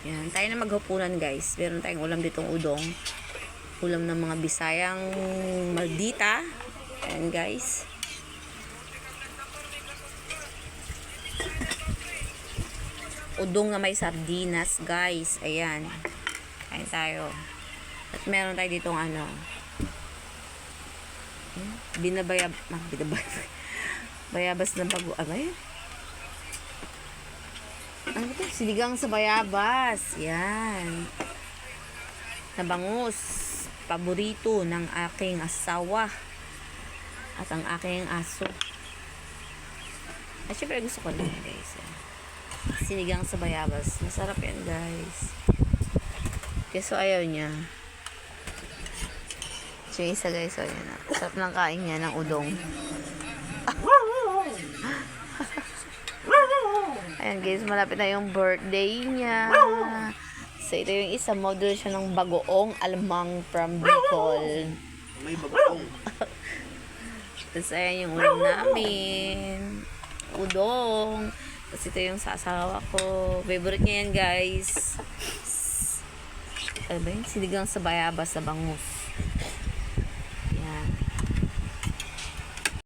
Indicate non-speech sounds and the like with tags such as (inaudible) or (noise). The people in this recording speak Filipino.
Yan, tayo na maghapunan guys. Meron tayong ulam ditong udong. Ulam ng mga Bisayang maldita. Ayan guys. Udong na may sardinas guys. Ayan. Kain tayo. At meron tayo ditong ano. Binabayab. Ah, binabayab. (laughs) Bayabas ng bago. Ano yun? Ano ito? Sinigang sa bayabas. Yan. Nabangus. Paborito ng aking asawa. At ang aking aso. At syempre gusto ko rin guys. Sinigang sa bayabas. Masarap yan guys. Kaso ayaw niya. Yung isa guys, yun na. Sarap ng kain niya ng udong. (laughs) Ayan guys, malapit na yung birthday niya. So ito yung isa, model siya ng bagoong alamang from Bicol. May babaong. (laughs) Tapos ayan yung ulam namin. Udong. Tapos ito yung sasawa ko. Favorite niya yan guys. Ano ba yun? Sinigang sa bayabas sa bangus.